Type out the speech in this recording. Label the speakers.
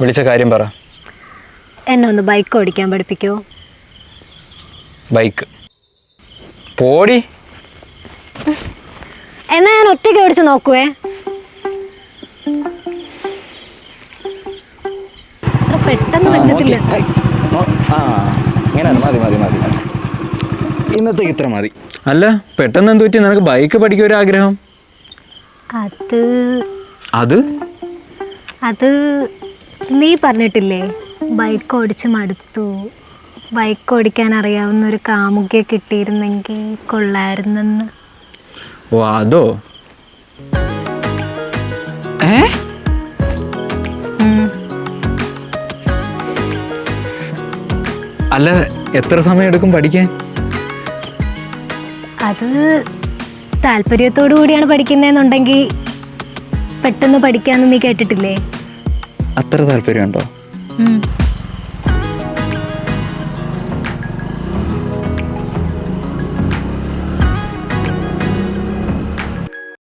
Speaker 1: വിളിച്ച കാര്യം പറ.
Speaker 2: എന്നെ ഒന്ന് ബൈക്ക് ഓടിക്കാൻ പഠിപ്പിക്കോ.
Speaker 1: ബൈക്ക്. പോടി.
Speaker 2: എന്നാ ഞാൻ ഒറ്റയ്ക്ക് ഓടിച്ചു നോക്കുവേ. അത്ര പെട്ടെന്ന് പറ്റത്തില്ല.
Speaker 1: ഇങ്ങനെയാണ് മതി മതി മതി മതി. ഇന്നത്തേക്ക് ഇത്ര മതി. അല്ല പെട്ടെന്ന് എന്ത് പറ്റി? നിനക്ക് ബൈക്ക് പഠിക്കാൻ ഒരു ആഗ്രഹം?
Speaker 2: അത്
Speaker 1: അത്?
Speaker 2: അത് നീ പറഞ്ഞിട്ടില്ലേ? ബൈക്ക് ഓടിച്ച് മടുത്തു. ബൈക്ക് ഓടിക്കാൻ അറിയാവുന്ന ഒരു കാമുകിയെ കിട്ടിയിരുന്നെങ്കിൽ കൊള്ളായിരുന്നെന്ന്.
Speaker 1: ഓ അതോ? ഏ. അല്ല എത്ര സമയം എടുക്കും പഠിക്കാൻ?
Speaker 2: അത് താല്പര്യത്തോടു കൂടിയാണ് പഠിക്കുന്നതെന്നുണ്ടെങ്കിൽ പെട്ടെന്ന് പഠിക്കാന്ന് നീ കേട്ടിട്ടില്ലേ?
Speaker 1: അത്ര താല്പര്യമുണ്ടോ.